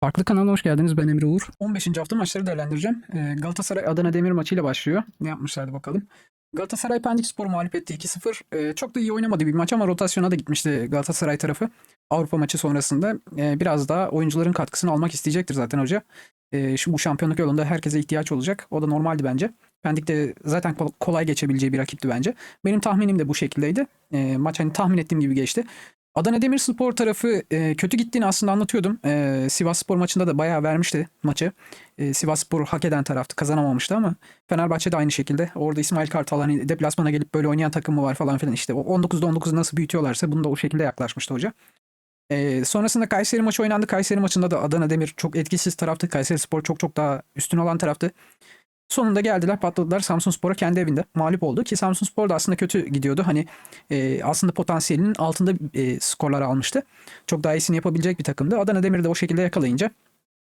Farklı kanalına hoş geldiniz. Ben Emre Uğur. 15. hafta maçları değerlendireceğim. Ee, Galatasaray Adana Demir maçıyla başlıyor. Ne yapmışlardı bakalım. Galatasaray Pendik Spor mağlup etti 2-0. Ee, çok da iyi oynamadı bir maç ama rotasyona da gitmişti Galatasaray tarafı. Avrupa maçı sonrasında Ee, biraz daha oyuncuların katkısını almak isteyecektir zaten hoca. Şu bu şampiyonluk yolunda herkese ihtiyaç olacak. O da normaldi bence. Pendik de zaten kol- kolay geçebileceği bir rakipti bence. Benim tahminim de bu şekildeydi. Ee, maç hani tahmin ettiğim gibi geçti. Adana Demirspor tarafı e, kötü gittiğini aslında anlatıyordum. E, Sivas Spor maçında da bayağı vermişti maçı. E, Sivas Spor hak eden taraftı kazanamamıştı ama Fenerbahçe de aynı şekilde. Orada İsmail Kartal hani deplasmana gelip böyle oynayan takım mı var falan filan işte. O 19'da 19'u nasıl büyütüyorlarsa bunu da o şekilde yaklaşmıştı hoca. E, sonrasında Kayseri maçı oynandı. Kayseri maçında da Adana Demir çok etkisiz taraftı. Kayseri Spor çok çok daha üstün olan taraftı. Sonunda geldiler patladılar Samsun Spor'a kendi evinde mağlup oldu ki Samsun Spor da aslında kötü gidiyordu. Hani e, aslında potansiyelinin altında e, skorlar almıştı. Çok daha iyisini yapabilecek bir takımdı. Adana Demir'i de o şekilde yakalayınca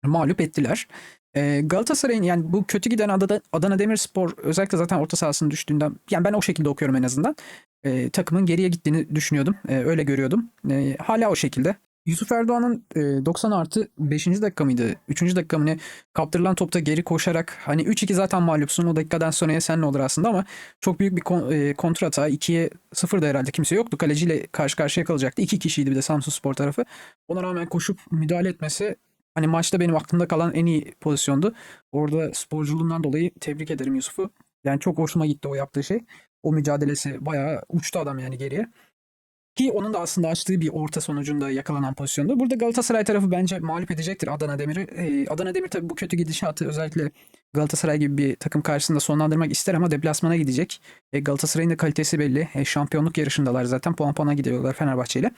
mağlup ettiler. E, Galatasaray'ın yani bu kötü giden Adana, Adana Demirspor özellikle zaten orta sahasının düştüğünden yani ben o şekilde okuyorum en azından. E, takımın geriye gittiğini düşünüyordum. E, öyle görüyordum. E, hala o şekilde. Yusuf Erdoğan'ın e, 90 artı 5. dakika mıydı? 3. dakika mı ne? Kaptırılan topta geri koşarak hani 3-2 zaten mağlupsun o dakikadan sonraya sen ne olur aslında ama çok büyük bir kon, e, kontrata 2'ye 0 da herhalde kimse yoktu. Kaleciyle karşı karşıya kalacaktı. 2 kişiydi bir de Samsun Spor tarafı. Ona rağmen koşup müdahale etmesi hani maçta benim aklımda kalan en iyi pozisyondu. Orada sporculuğundan dolayı tebrik ederim Yusuf'u. Yani çok hoşuma gitti o yaptığı şey. O mücadelesi bayağı uçtu adam yani geriye. Ki onun da aslında açtığı bir orta sonucunda yakalanan pozisyondu. Burada Galatasaray tarafı bence mağlup edecektir Adana Demir'i. Ee, Adana Demir tabii bu kötü gidişatı özellikle Galatasaray gibi bir takım karşısında sonlandırmak ister ama deplasmana gidecek. E, Galatasaray'ın da kalitesi belli. E, şampiyonluk yarışındalar zaten. Puan puana gidiyorlar Fenerbahçe ile.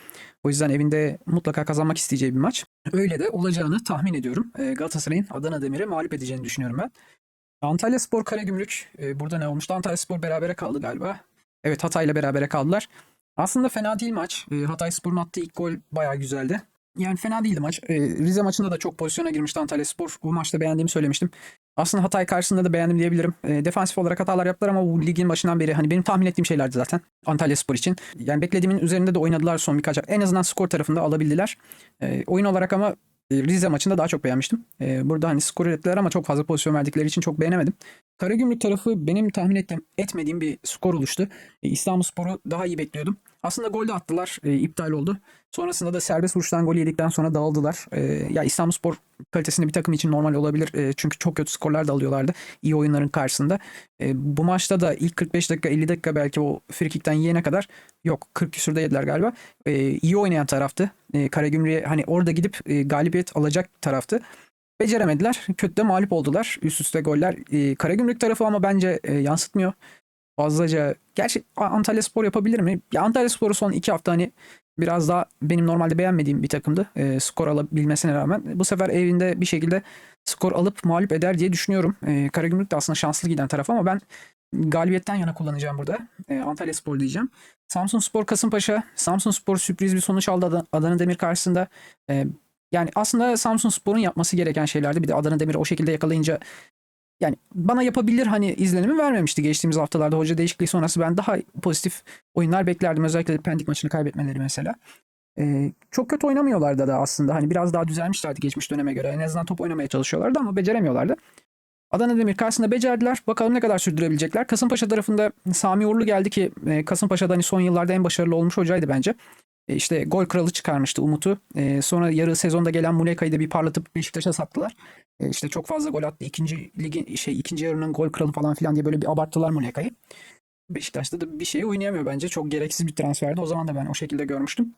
O yüzden evinde mutlaka kazanmak isteyeceği bir maç. Öyle de olacağını tahmin ediyorum. E, Galatasaray'ın Adana Demir'i mağlup edeceğini düşünüyorum ben. Antalya Spor Karagümrük. E, burada ne olmuştu? Antalya Spor berabere kaldı galiba. Evet Hatay'la berabere kaldılar. Aslında fena değil maç. E, Hatay Spor'un attığı ilk gol bayağı güzeldi. Yani fena değildi maç. E, Rize maçında da çok pozisyona girmişti Antalya Spor. Bu maçta beğendiğimi söylemiştim. Aslında Hatay karşısında da beğendim diyebilirim. E, defansif olarak hatalar yaptılar ama bu ligin başından beri hani benim tahmin ettiğim şeylerdi zaten Antalya Spor için. Yani beklediğimin üzerinde de oynadılar son birkaç En azından skor tarafında alabildiler. E, oyun olarak ama Rize maçında daha çok beğenmiştim. E, burada hani skor ürettiler ama çok fazla pozisyon verdikleri için çok beğenemedim. Karagümrük tarafı benim tahmin ettiğim, etmediğim bir skor oluştu. E, İstanbulspor'u daha iyi bekliyordum. Aslında gol de attılar. e, iptal oldu. Sonrasında da serbest vuruştan gol yedikten sonra dağıldılar. E, ya İstanbulspor kalitesinde bir takım için normal olabilir. E, çünkü çok kötü skorlar da alıyorlardı. iyi oyunların karşısında. E, bu maçta da ilk 45 dakika 50 dakika belki o frikikten yiyene kadar yok 40 küsürde yediler galiba. E, iyi oynayan taraftı. E, Karagümrük'e hani orada gidip e, galibiyet alacak taraftı. Beceremediler. Kötü de mağlup oldular. Üst üste goller. E, Karagümrük tarafı ama bence e, yansıtmıyor. Fazlaca. Gerçi Antalya Spor yapabilir mi? Ya Antalya Spor'u son iki hafta hani biraz daha benim normalde beğenmediğim bir takımdı. E, skor alabilmesine rağmen. Bu sefer evinde bir şekilde skor alıp mağlup eder diye düşünüyorum. E, Karagümrük de aslında şanslı giden taraf ama ben galibiyetten yana kullanacağım burada. E, Antalya Spor diyeceğim. Samsun Spor Kasımpaşa. Samsun Spor sürpriz bir sonuç aldı Ad- Adana Demir karşısında. E, yani aslında Samsun Spor'un yapması gereken şeylerdi. Bir de Adana Demir'i o şekilde yakalayınca yani bana yapabilir hani izlenimi vermemişti geçtiğimiz haftalarda hoca değişikliği sonrası ben daha pozitif oyunlar beklerdim. Özellikle Pendik maçını kaybetmeleri mesela. Ee, çok kötü oynamıyorlardı da aslında. Hani biraz daha düzelmişlerdi geçmiş döneme göre. En azından top oynamaya çalışıyorlardı ama beceremiyorlardı. Adana Demir karşısında becerdiler. Bakalım ne kadar sürdürebilecekler. Kasımpaşa tarafında Sami Uğurlu geldi ki Kasımpaşa'da hani son yıllarda en başarılı olmuş hocaydı bence. E, işte gol kralı çıkarmıştı Umut'u. E, sonra yarı sezonda gelen Muleka'yı da bir parlatıp Beşiktaş'a sattılar. E, işte çok fazla gol attı. İkinci ligin şey ikinci yarının gol kralı falan filan diye böyle bir abarttılar Muleka'yı. Beşiktaş'ta da bir şey oynayamıyor bence. Çok gereksiz bir transferdi. O zaman da ben o şekilde görmüştüm.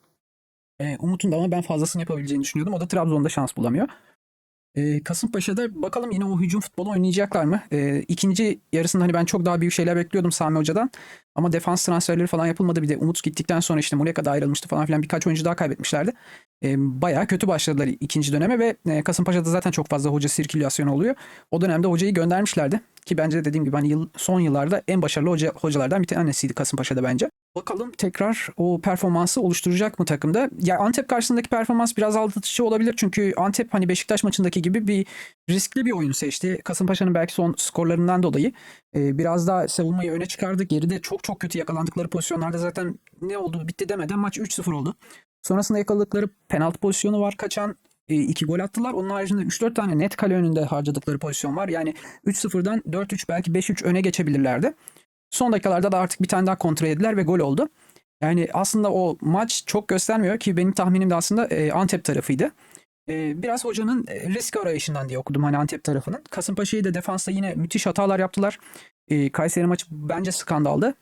E, Umut'un da ama ben fazlasını yapabileceğini düşünüyordum. O da Trabzon'da şans bulamıyor. E, Kasımpaşa'da bakalım yine o hücum futbolu oynayacaklar mı? E, ikinci yarısında hani ben çok daha büyük şeyler bekliyordum Sami Hoca'dan. Ama defans transferleri falan yapılmadı. Bir de Umut gittikten sonra işte Muleka da ayrılmıştı falan filan birkaç oyuncu daha kaybetmişlerdi. E, bayağı kötü başladılar ikinci döneme ve e, Kasımpaşa'da zaten çok fazla hoca sirkülasyonu oluyor. O dönemde hocayı göndermişlerdi. Ki bence de dediğim gibi hani yıl, son yıllarda en başarılı hoca, hocalardan bir tanesiydi Kasımpaşa'da bence. Bakalım tekrar o performansı oluşturacak mı takımda? Ya Antep karşısındaki performans biraz aldatıcı olabilir. Çünkü Antep hani Beşiktaş maçındaki gibi bir riskli bir oyun seçti. Kasımpaşa'nın belki son skorlarından dolayı e, biraz daha savunmayı öne çıkardı. Geride çok çok kötü yakalandıkları pozisyonlarda zaten ne oldu bitti demeden maç 3-0 oldu. Sonrasında yakaladıkları penaltı pozisyonu var kaçan. e, iki gol attılar. Onun haricinde 3-4 tane net kale önünde harcadıkları pozisyon var. Yani 3-0'dan 4-3 belki 5-3 öne geçebilirlerdi. Son dakikalarda da artık bir tane daha kontrol ettiler ve gol oldu. Yani aslında o maç çok göstermiyor ki benim tahminim de aslında e, Antep tarafıydı. E, biraz hocanın e, risk arayışından diye okudum hani Antep tarafının. Kasımpaşa'yı da defansta yine müthiş hatalar yaptılar. E, Kayseri maçı bence skandaldı.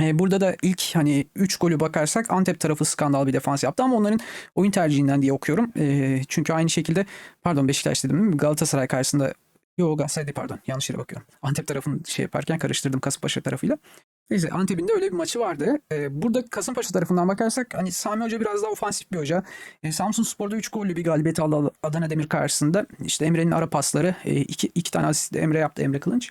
E, burada da ilk hani 3 golü bakarsak Antep tarafı skandal bir defans yaptı ama onların oyun tercihinden diye okuyorum. E, çünkü aynı şekilde pardon Beşiktaş dedim değil mi? Galatasaray karşısında Yok Galatasaray değil pardon yanlış yere bakıyorum. Antep tarafını şey yaparken karıştırdım Kasımpaşa tarafıyla. Neyse Antep'in de öyle bir maçı vardı. Ee, burada Kasımpaşa tarafından bakarsak hani Sami Hoca biraz daha ofansif bir hoca. Ee, Samsun Spor'da 3 gollü bir galibiyet aldı Adana Demir karşısında. İşte Emre'nin ara pasları. E, iki, iki tane asist Emre yaptı Emre Kılınç.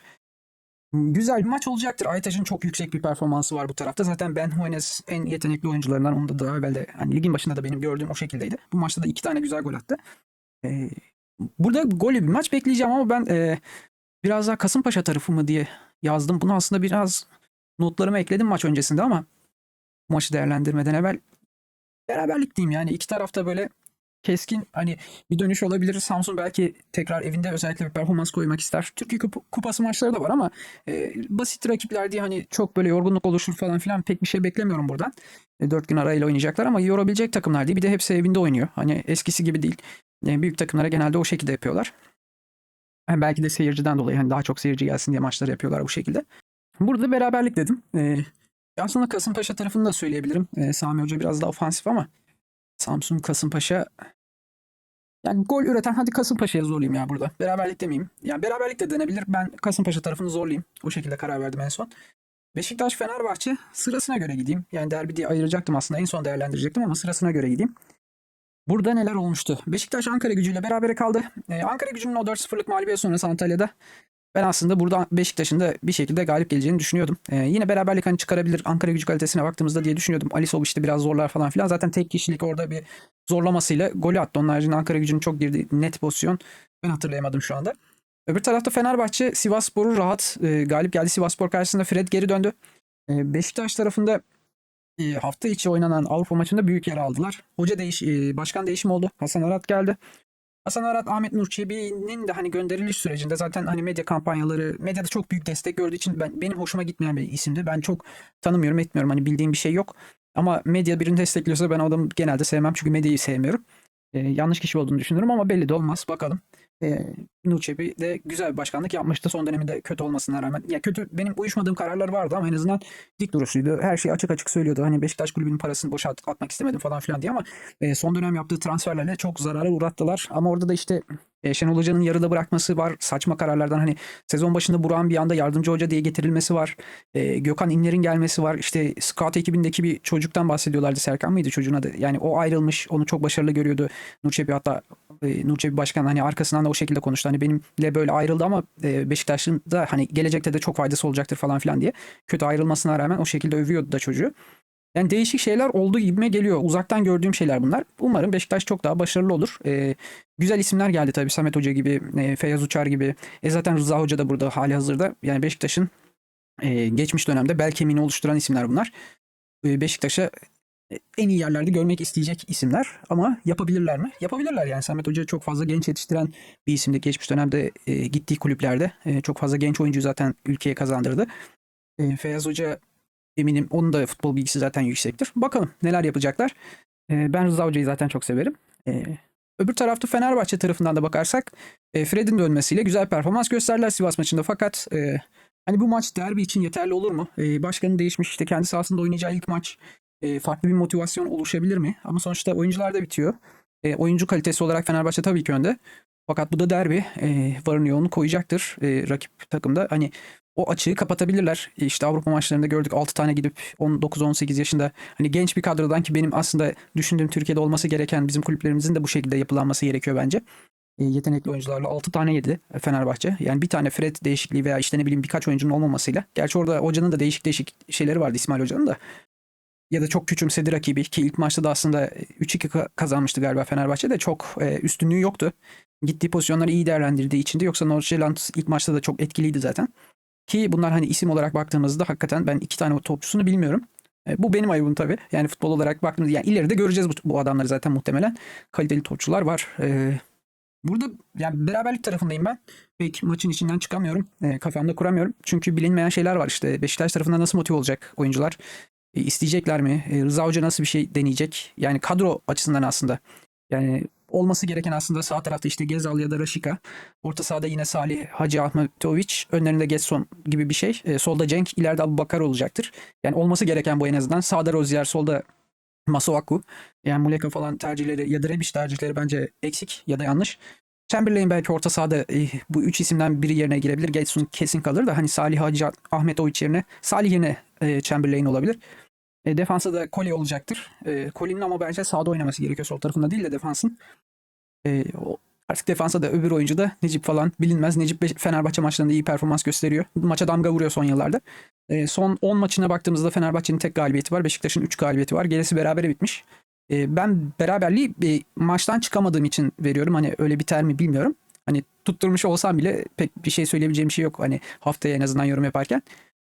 Güzel bir maç olacaktır. Aytaç'ın çok yüksek bir performansı var bu tarafta. Zaten Ben Huenes en yetenekli oyuncularından. Onu da daha evvel de hani ligin başında da benim gördüğüm o şekildeydi. Bu maçta da iki tane güzel gol attı. Ee, burada gollü bir maç bekleyeceğim ama ben e, biraz daha Kasımpaşa tarafı mı diye yazdım. Bunu aslında biraz notlarıma ekledim maç öncesinde ama maçı değerlendirmeden evvel beraberlik diyeyim yani iki tarafta böyle keskin hani bir dönüş olabilir. Samsun belki tekrar evinde özellikle bir performans koymak ister. Türkiye Kup- Kupası maçları da var ama e, basit rakipler diye hani çok böyle yorgunluk oluşur falan filan pek bir şey beklemiyorum buradan. E, dört gün arayla oynayacaklar ama yorabilecek takımlar değil. Bir de hepsi evinde oynuyor. Hani eskisi gibi değil. Yani büyük takımlara genelde o şekilde yapıyorlar. Yani belki de seyirciden dolayı hani daha çok seyirci gelsin diye maçları yapıyorlar bu şekilde. Burada beraberlik dedim. Ee, aslında Kasımpaşa tarafını da söyleyebilirim. Ee, Sami Hoca biraz daha ofansif ama Samsun Kasımpaşa yani gol üreten hadi Kasımpaşa'ya zorlayayım ya burada. Beraberlik demeyeyim. Yani beraberlik de denebilir. Ben Kasımpaşa tarafını zorlayayım. O şekilde karar verdim en son. Beşiktaş Fenerbahçe sırasına göre gideyim. Yani derbi diye ayıracaktım aslında. En son değerlendirecektim ama sırasına göre gideyim. Burada neler olmuştu? Beşiktaş Ankara gücüyle berabere kaldı. Ee, Ankara gücünün o 4-0'lık mağlubiyet sonrası Antalya'da ben aslında burada Beşiktaş'ın da bir şekilde galip geleceğini düşünüyordum. Ee, yine beraberlik hani çıkarabilir Ankara gücü kalitesine baktığımızda diye düşünüyordum. Ali Sob işte biraz zorlar falan filan. Zaten tek kişilik orada bir zorlamasıyla golü attı. Onun haricinde Ankara gücünün çok girdiği net pozisyon. Ben hatırlayamadım şu anda. Öbür tarafta Fenerbahçe Sivasspor'u rahat e, galip geldi. Sivasspor karşısında Fred geri döndü. E, Beşiktaş tarafında e, hafta içi oynanan Avrupa maçında büyük yer aldılar. Hoca değiş, e, başkan değişimi oldu. Hasan Arat geldi. Hasan Arat, Ahmet Nur Çebi'nin de hani gönderiliş sürecinde zaten hani medya kampanyaları, medyada çok büyük destek gördüğü için ben benim hoşuma gitmeyen bir isimdi. Ben çok tanımıyorum, etmiyorum. Hani bildiğim bir şey yok. Ama medya birini destekliyorsa ben o adamı genelde sevmem çünkü medyayı sevmiyorum. E, yanlış kişi olduğunu düşünüyorum ama belli de olmaz. Bakalım. E, Nur Çebi de güzel bir başkanlık yapmıştı. Son döneminde kötü olmasına rağmen. Ya kötü benim uyuşmadığım kararlar vardı ama en azından dik duruşuydu. Her şeyi açık açık söylüyordu. Hani Beşiktaş kulübünün parasını boşa at- atmak istemedim falan filan diye ama e, son dönem yaptığı transferlerle çok zarara uğrattılar. Ama orada da işte e, Şenol Hoca'nın yarıda bırakması var. Saçma kararlardan hani sezon başında Burak'ın bir anda yardımcı hoca diye getirilmesi var. E, Gökhan İnler'in gelmesi var. İşte scout ekibindeki bir çocuktan bahsediyorlardı. Serkan mıydı çocuğun adı? Yani o ayrılmış. Onu çok başarılı görüyordu. Nurçebi hatta e, Nurçebi Başkan hani arkasından da o şekilde konuştu. Hani benimle böyle ayrıldı ama e, Beşiktaş'ın da hani gelecekte de çok faydası olacaktır falan filan diye. Kötü ayrılmasına rağmen o şekilde övüyordu da çocuğu. Yani değişik şeyler olduğu gibime geliyor. Uzaktan gördüğüm şeyler bunlar. Umarım Beşiktaş çok daha başarılı olur. Ee, güzel isimler geldi tabii. Samet Hoca gibi, e, Feyyaz Uçar gibi. E zaten Rıza Hoca da burada hali hazırda. Yani Beşiktaş'ın e, geçmiş dönemde bel kemiğini oluşturan isimler bunlar. E, Beşiktaş'a en iyi yerlerde görmek isteyecek isimler ama yapabilirler mi? Yapabilirler yani. Samet Hoca çok fazla genç yetiştiren bir isimdi. Geçmiş dönemde e, gittiği kulüplerde e, çok fazla genç oyuncu zaten ülkeye kazandırdı. E, Feyyaz Hoca eminim onun da futbol bilgisi zaten yüksektir. Bakalım neler yapacaklar. E, ben Rıza Hoca'yı zaten çok severim. E, öbür tarafta Fenerbahçe tarafından da bakarsak e, Fred'in dönmesiyle güzel performans gösterdiler Sivas maçında fakat e, hani bu maç derbi için yeterli olur mu? E, başkanı değişmiş işte kendi sahasında oynayacağı ilk maç farklı bir motivasyon oluşabilir mi? Ama sonuçta oyuncular da bitiyor. Oyuncu kalitesi olarak Fenerbahçe tabii ki önde. Fakat bu da derbi. E, varın yoğunu koyacaktır e, rakip takımda. Hani o açığı kapatabilirler. E, İşte Avrupa maçlarında gördük 6 tane gidip 19-18 yaşında hani genç bir kadrodan ki benim aslında düşündüğüm Türkiye'de olması gereken bizim kulüplerimizin de bu şekilde yapılanması gerekiyor bence. E, yetenekli oyuncularla 6 tane yedi Fenerbahçe. Yani bir tane Fred değişikliği veya işte ne bileyim birkaç oyuncunun olmamasıyla. Gerçi orada hocanın da değişik değişik şeyleri vardı İsmail Hoca'nın da ya da çok küçümsedi rakibi ki ilk maçta da aslında 3-2 ka- kazanmıştı galiba Fenerbahçe de çok e, üstünlüğü yoktu. Gittiği pozisyonları iyi değerlendirdiği için de yoksa Nordsjælland ilk maçta da çok etkiliydi zaten. Ki bunlar hani isim olarak baktığımızda hakikaten ben iki tane topçusunu bilmiyorum. E, bu benim ayıbım tabii. Yani futbol olarak baktığımızda yani ileride göreceğiz bu, bu adamları zaten muhtemelen. Kaliteli topçular var. E, burada yani beraberlik tarafındayım ben. Pek maçın içinden çıkamıyorum. E, kafamda kuramıyorum. Çünkü bilinmeyen şeyler var işte. Beşiktaş tarafından nasıl motive olacak oyuncular? E, isteyecekler mi? E, Rıza Hoca nasıl bir şey deneyecek? Yani kadro açısından aslında. Yani olması gereken aslında sağ tarafta işte Gezal ya da Raşika. Orta sahada yine Salih Hacı Ahmetoviç. Önlerinde Getson gibi bir şey. E, solda Cenk, ileride Abu Bakar olacaktır. Yani olması gereken bu en azından. Sağda Rozier, solda Masuaku. Yani Muleka falan tercihleri ya da Rebic tercihleri bence eksik ya da yanlış. Chamberlain belki orta sahada e, bu üç isimden biri yerine girebilir. Getson kesin kalır da hani Salih Hacı Ahmetoviç yerine Salih yerine e, Chamberlain olabilir. E, defansa da Koli olacaktır. E, Koli'nin ama bence sağda oynaması gerekiyor. Sol tarafında değil de defansın. E, o, artık defansa da öbür oyuncu da Necip falan bilinmez. Necip Fenerbahçe maçlarında iyi performans gösteriyor. Maça damga vuruyor son yıllarda. E, son 10 maçına baktığımızda Fenerbahçe'nin tek galibiyeti var. Beşiktaş'ın 3 galibiyeti var. Gerisi berabere bitmiş. E, ben beraberliği e, maçtan çıkamadığım için veriyorum. Hani öyle biter mi bilmiyorum. Hani tutturmuş olsam bile pek bir şey söyleyebileceğim şey yok. Hani haftaya en azından yorum yaparken.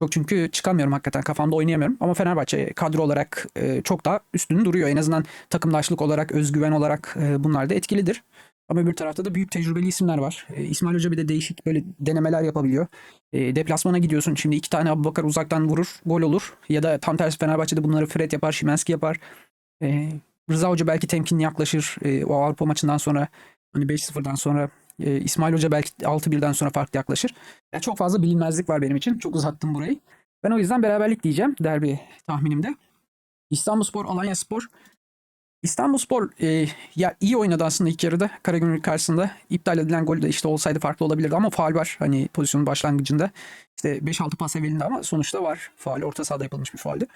Yok çünkü çıkamıyorum hakikaten kafamda oynayamıyorum. Ama Fenerbahçe kadro olarak e, çok daha üstün duruyor. En azından takımdaşlık olarak, özgüven olarak e, bunlar da etkilidir. Ama öbür tarafta da büyük tecrübeli isimler var. E, İsmail Hoca bir de değişik böyle denemeler yapabiliyor. E, deplasmana gidiyorsun. Şimdi iki tane Abubakar uzaktan vurur, gol olur. Ya da tam tersi Fenerbahçe'de bunları Fred yapar, Şimanski yapar. E, Rıza Hoca belki temkinli yaklaşır. E, o Avrupa maçından sonra hani 5-0'dan sonra e, İsmail Hoca belki 6-1'den sonra farklı yaklaşır. Yani çok fazla bilinmezlik var benim için. Çok uzattım burayı. Ben o yüzden beraberlik diyeceğim derbi tahminimde. İstanbulspor, Alanyaspor. İstanbulspor e, ya iyi oynadı aslında ilk yarıda Karagümrük karşısında. İptal edilen gol de işte olsaydı farklı olabilirdi ama faal var. Hani pozisyonun başlangıcında. İşte 5-6 pas evvelinde ama sonuçta var. Faal orta sahada yapılmış bir faaldi.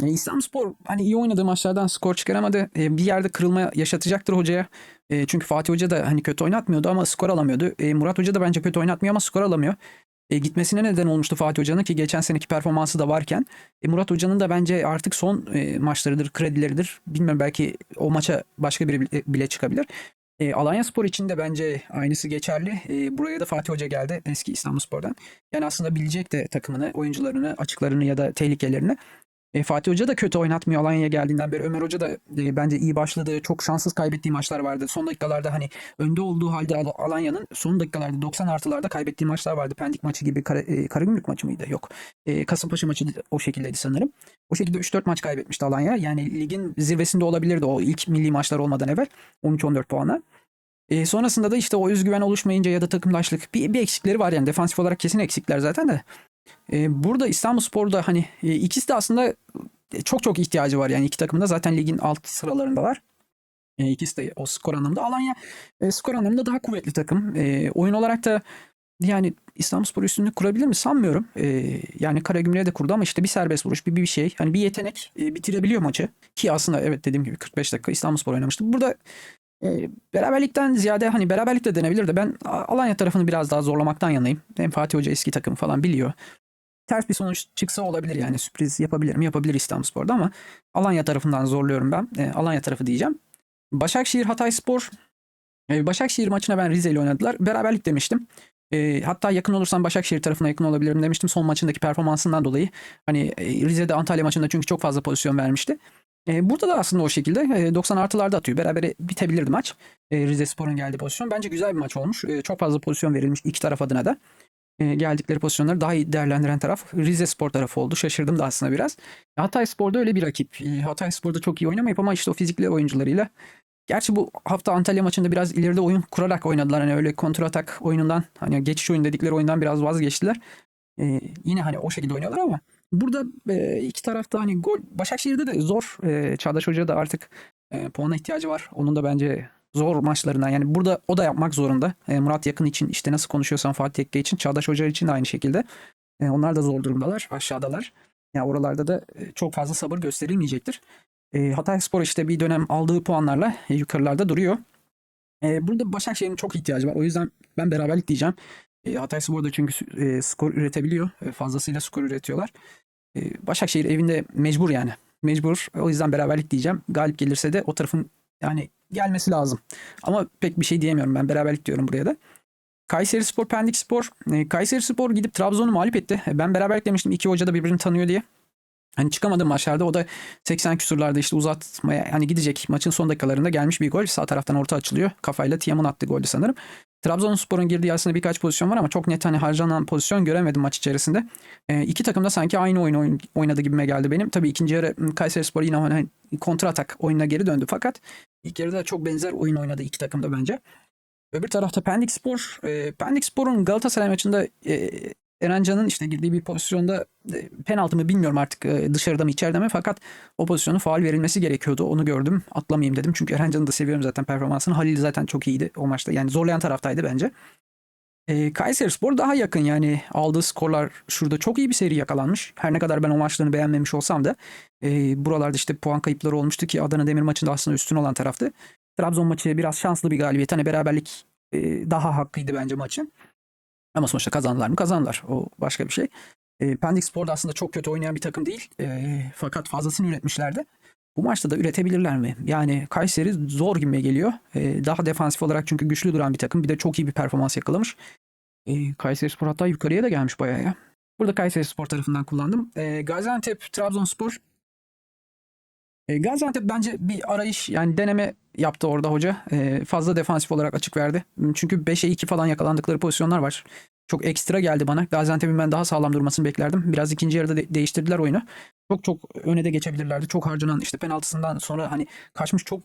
E, İstanbulspor hani iyi oynadığı maçlardan skor çıkaramadı. E, bir yerde kırılma yaşatacaktır hocaya. E, çünkü Fatih Hoca da hani kötü oynatmıyordu ama skor alamıyordu. Murat Hoca da bence kötü oynatmıyor ama skor alamıyor. E, gitmesine neden olmuştu Fatih Hoca'nın ki geçen seneki performansı da varken. E, Murat Hoca'nın da bence artık son e, maçlarıdır, kredileridir. Bilmiyorum belki o maça başka biri bile, çıkabilir. E, Alanya Spor için de bence aynısı geçerli. E, buraya da Fatih Hoca geldi eski İstanbulspor'dan. Yani aslında bilecek de takımını, oyuncularını, açıklarını ya da tehlikelerini. E, Fatih Hoca da kötü oynatmıyor Alanya'ya geldiğinden beri. Ömer Hoca da e, bence iyi başladı. Çok şanssız kaybettiği maçlar vardı. Son dakikalarda hani önde olduğu halde Al- Alanya'nın son dakikalarda 90 artılarda kaybettiği maçlar vardı. Pendik maçı gibi Kara, e, Karagümrük maçı mıydı? Yok. E, Kasımpaşa maçı o şekildeydi sanırım. O şekilde 3-4 maç kaybetmişti Alanya. Yani ligin zirvesinde olabilirdi o ilk milli maçlar olmadan evvel. 13-14 puanla. E, sonrasında da işte o özgüven oluşmayınca ya da takımdaşlık bir, bir eksikleri var yani defansif olarak kesin eksikler zaten de. E, burada İstanbulspor'da hani e, ikisi de aslında e, çok çok ihtiyacı var yani iki takımda zaten ligin alt sıralarındalar. E, ikisi de o skor anlamında. Alanya e, skor anlamında daha kuvvetli takım. Oyun olarak da yani İstanbulspor üstünlük kurabilir mi sanmıyorum. Yani Karagümrük'e de kurdu ama işte bir serbest vuruş, bir, bir şey. Hani bir yetenek bitirebiliyor maçı. Ki aslında evet dediğim gibi 45 dakika İstanbulspor oynamıştı. Burada e, beraberlikten ziyade hani beraberlik de denebilir de ben Alanya tarafını biraz daha zorlamaktan yanayım. Hem Fatih Hoca eski takım falan biliyor. Ters bir sonuç çıksa olabilir yani sürpriz yapabilir mi? Yapabilir İstanbulspor'da ama Alanya tarafından zorluyorum ben. E, Alanya tarafı diyeceğim. Başakşehir Hatayspor. E, Başakşehir maçına ben Rize ile oynadılar. Beraberlik demiştim. E, hatta yakın olursam Başakşehir tarafına yakın olabilirim demiştim. Son maçındaki performansından dolayı. Hani e, Rize'de Antalya maçında çünkü çok fazla pozisyon vermişti. E, burada da aslında o şekilde e, 90 artılarda atıyor. Berabere bitebilirdi maç. E, Rize Spor'un geldiği pozisyon. Bence güzel bir maç olmuş. E, çok fazla pozisyon verilmiş iki taraf adına da. Geldikleri pozisyonları daha iyi değerlendiren taraf Rize Spor tarafı oldu. Şaşırdım da aslında biraz. Hatay Spor'da öyle bir rakip. Hatay Spor'da çok iyi oynamayıp ama işte o fizikli oyuncularıyla Gerçi bu hafta Antalya maçında biraz ileride oyun kurarak oynadılar. Hani öyle kontratak oyunundan hani geçiş oyun dedikleri oyundan biraz vazgeçtiler. Ee, yine hani o şekilde oynuyorlar ama burada e, iki tarafta hani gol Başakşehir'de de zor. E, Çağdaş Hoca da artık e, puana ihtiyacı var. Onun da bence zor maçlarından yani burada o da yapmak zorunda. E, Murat Yakın için işte nasıl konuşuyorsan Fatih Tekke için Çağdaş Hoca için de aynı şekilde. E, onlar da zor durumdalar. Aşağıdalar. Yani oralarda da e, çok fazla sabır gösterilmeyecektir. E, Hatayspor işte bir dönem aldığı puanlarla e, yukarılarda duruyor. E, burada Başakşehir'in çok ihtiyacı var. O yüzden ben beraberlik diyeceğim. E, Hatayspor da çünkü e, skor üretebiliyor. E, fazlasıyla skor üretiyorlar. E, Başakşehir evinde mecbur yani. Mecbur. O yüzden beraberlik diyeceğim. Galip gelirse de o tarafın yani gelmesi lazım. Ama pek bir şey diyemiyorum ben. Beraberlik diyorum buraya da. Kayseri Spor, Pendik Spor. E, Kayseri Spor gidip Trabzon'u mağlup etti. Ben beraberlik demiştim. İki hoca da birbirini tanıyor diye. Hani çıkamadığım maçlarda o da 80 küsurlarda işte uzatmaya hani gidecek maçın son dakikalarında gelmiş bir gol. Sağ taraftan orta açılıyor. Kafayla Tiam'ın attığı goldü sanırım. Trabzonspor'un girdiği aslında birkaç pozisyon var ama çok net hani harcanan pozisyon göremedim maç içerisinde. E, iki takım da sanki aynı oyun oyun- oynadı gibime geldi benim. Tabii ikinci yarı m, Kayserispor yine hani kontra atak oyununa geri döndü fakat ilk yarıda çok benzer oyun oynadı iki takım da bence. Öbür tarafta Pendik Spor. E, Pendik Spor'un Galatasaray maçında e, Eren Can'ın işte girdiği bir pozisyonda e, penaltı mı bilmiyorum artık e, dışarıda mı içeride mi fakat o pozisyonun faal verilmesi gerekiyordu. Onu gördüm. Atlamayayım dedim. Çünkü Eren Can'ı da seviyorum zaten performansını. Halil zaten çok iyiydi o maçta. Yani zorlayan taraftaydı bence. E, Kayserispor daha yakın yani aldığı skorlar şurada çok iyi bir seri yakalanmış. Her ne kadar ben o maçlarını beğenmemiş olsam da e, buralarda işte puan kayıpları olmuştu ki Adana Demir maçında aslında üstün olan taraftı. Trabzon maçı biraz şanslı bir galibiyet. Hani beraberlik e, daha hakkıydı bence maçın. Ama sonuçta kazandılar mı? Kazandılar. O başka bir şey. E, Pendik Spor da aslında çok kötü oynayan bir takım değil. E, fakat fazlasını üretmişlerdi. Bu maçta da üretebilirler mi? Yani Kayseri zor gibime geliyor. E, daha defansif olarak çünkü güçlü duran bir takım. Bir de çok iyi bir performans yakalamış. E, Kayseri Spor hatta yukarıya da gelmiş bayağı ya. Burada Kayseri Spor tarafından kullandım. E, Gaziantep, Trabzonspor. E, Gaziantep bence bir arayış yani deneme yaptı orada hoca. E, fazla defansif olarak açık verdi. Çünkü 5'e 2 falan yakalandıkları pozisyonlar var. Çok ekstra geldi bana. Gaziantep'in ben daha sağlam durmasını beklerdim. Biraz ikinci yarıda de- değiştirdiler oyunu. Çok çok öne de geçebilirlerdi. Çok harcanan işte penaltısından sonra hani kaçmış çok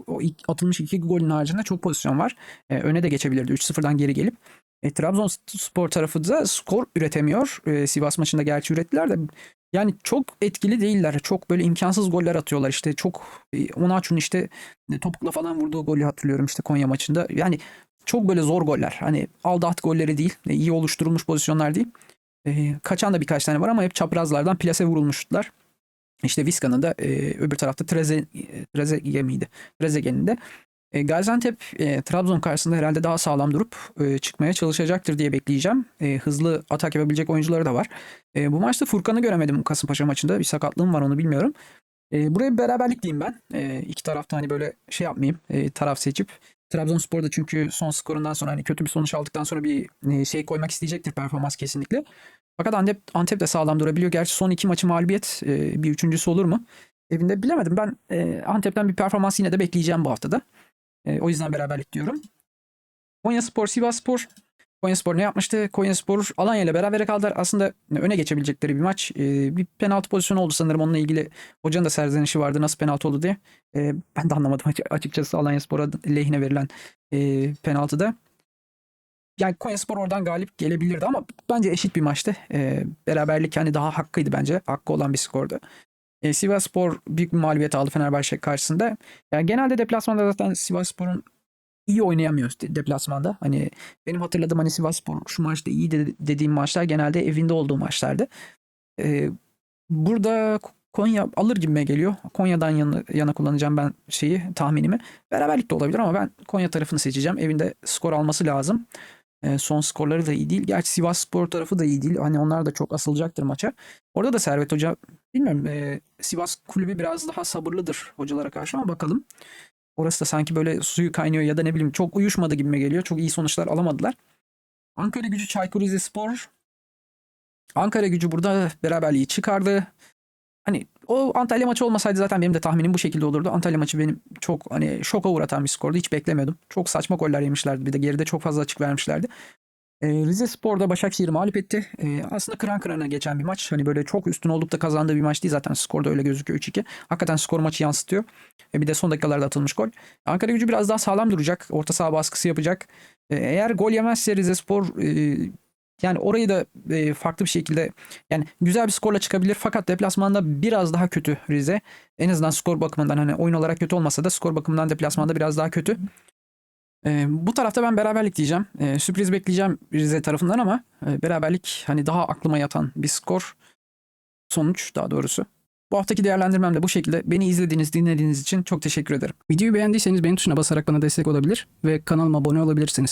atılmış iki golün haricinde çok pozisyon var. E, öne de geçebilirdi 3-0'dan geri gelip. E, Trabzonspor tarafı da skor üretemiyor. E, Sivas maçında gerçi ürettiler de yani çok etkili değiller. Çok böyle imkansız goller atıyorlar. İşte çok e, Onaçu'nun işte e, topukla falan vurduğu golü hatırlıyorum işte Konya maçında. Yani çok böyle zor goller. Hani aldı at golleri değil. e, iyi oluşturulmuş pozisyonlar değil. E, kaçan da birkaç tane var ama hep çaprazlardan plase vurulmuşlar. İşte Vizca'nın da e, öbür tarafta Treze, Trezege miydi? Trezeguet'in de. E, Gaziantep e, Trabzon karşısında herhalde daha sağlam durup e, çıkmaya çalışacaktır diye bekleyeceğim. E, hızlı atak yapabilecek oyuncuları da var. E, bu maçta Furkan'ı göremedim Kasımpaşa maçında. Bir sakatlığım var onu bilmiyorum. E, buraya bir beraberlik diyeyim ben. E, iki tarafta hani böyle şey yapmayayım. e, taraf seçip. Trabzonspor da çünkü son skorundan sonra hani kötü bir sonuç aldıktan sonra bir e, şey koymak isteyecektir performans kesinlikle. Fakat Antep, Antep de sağlam durabiliyor. Gerçi son iki maçı mağlubiyet e, bir üçüncüsü olur mu? Evinde bilemedim. Ben e, Antep'ten bir performans yine de bekleyeceğim bu haftada. E, o yüzden beraberlik diyorum. Konya Spor, Sivas Spor. Konya Spor ne yapmıştı? Konya Spor Alanya ile beraber kaldılar. Aslında öne geçebilecekleri bir maç. E, bir penaltı pozisyonu oldu sanırım. Onunla ilgili hocanın da serzenişi vardı. Nasıl penaltı oldu diye. E, ben de anlamadım açı- açıkçası Alanya Spor'a lehine verilen e, penaltıda. Yani Konya Spor oradan galip gelebilirdi ama bence eşit bir maçtı. E, beraberlik hani daha hakkıydı bence. Hakkı olan bir skordu. E, Sivas Spor büyük bir mağlubiyet aldı Fenerbahçe karşısında. Yani genelde deplasmanda zaten Sivas Spor'un iyi oynayamıyor de- deplasmanda. Hani benim hatırladığım hani Sivas Spor şu maçta iyi de- dediğim maçlar genelde evinde olduğu maçlardı. E, burada Konya alır gibime geliyor. Konya'dan yana, yana kullanacağım ben şeyi tahminimi. Beraberlik de olabilir ama ben Konya tarafını seçeceğim. Evinde skor alması lazım. E, son skorları da iyi değil. Gerçi Sivas Spor tarafı da iyi değil. Hani onlar da çok asılacaktır maça. Orada da Servet Hoca bilmiyorum e, Sivas kulübü biraz daha sabırlıdır hocalara karşı ama bakalım. Orası da sanki böyle suyu kaynıyor ya da ne bileyim çok uyuşmadı gibime geliyor. Çok iyi sonuçlar alamadılar. Ankara gücü Çaykur Rizespor. Ankara gücü burada beraberliği çıkardı. Hani o Antalya maçı olmasaydı zaten benim de tahminim bu şekilde olurdu. Antalya maçı benim çok hani şoka uğratan bir skordu. Hiç beklemiyordum. Çok saçma goller yemişlerdi. Bir de geride çok fazla açık vermişlerdi. E, Rize Spor'da Başakşehir'i mağlup etti. E, aslında kıran kırana geçen bir maç. Hani böyle çok üstün olup da kazandığı bir maç değil zaten. Skorda öyle gözüküyor 3-2. Hakikaten skor maçı yansıtıyor. E, bir de son dakikalarda atılmış gol. Ankara gücü biraz daha sağlam duracak. Orta saha baskısı yapacak. E, eğer gol yemezse Rize Spor e, yani orayı da e, farklı bir şekilde yani güzel bir skorla çıkabilir fakat deplasmanda biraz daha kötü Rize. En azından skor bakımından hani oyun olarak kötü olmasa da skor bakımından deplasmanda biraz daha kötü. E, bu tarafta ben beraberlik diyeceğim. E, sürpriz bekleyeceğim Rize tarafından ama e, beraberlik hani daha aklıma yatan bir skor sonuç daha doğrusu. Bu haftaki değerlendirmem de bu şekilde. Beni izlediğiniz, dinlediğiniz için çok teşekkür ederim. Videoyu beğendiyseniz beğen tuşuna basarak bana destek olabilir ve kanalıma abone olabilirsiniz.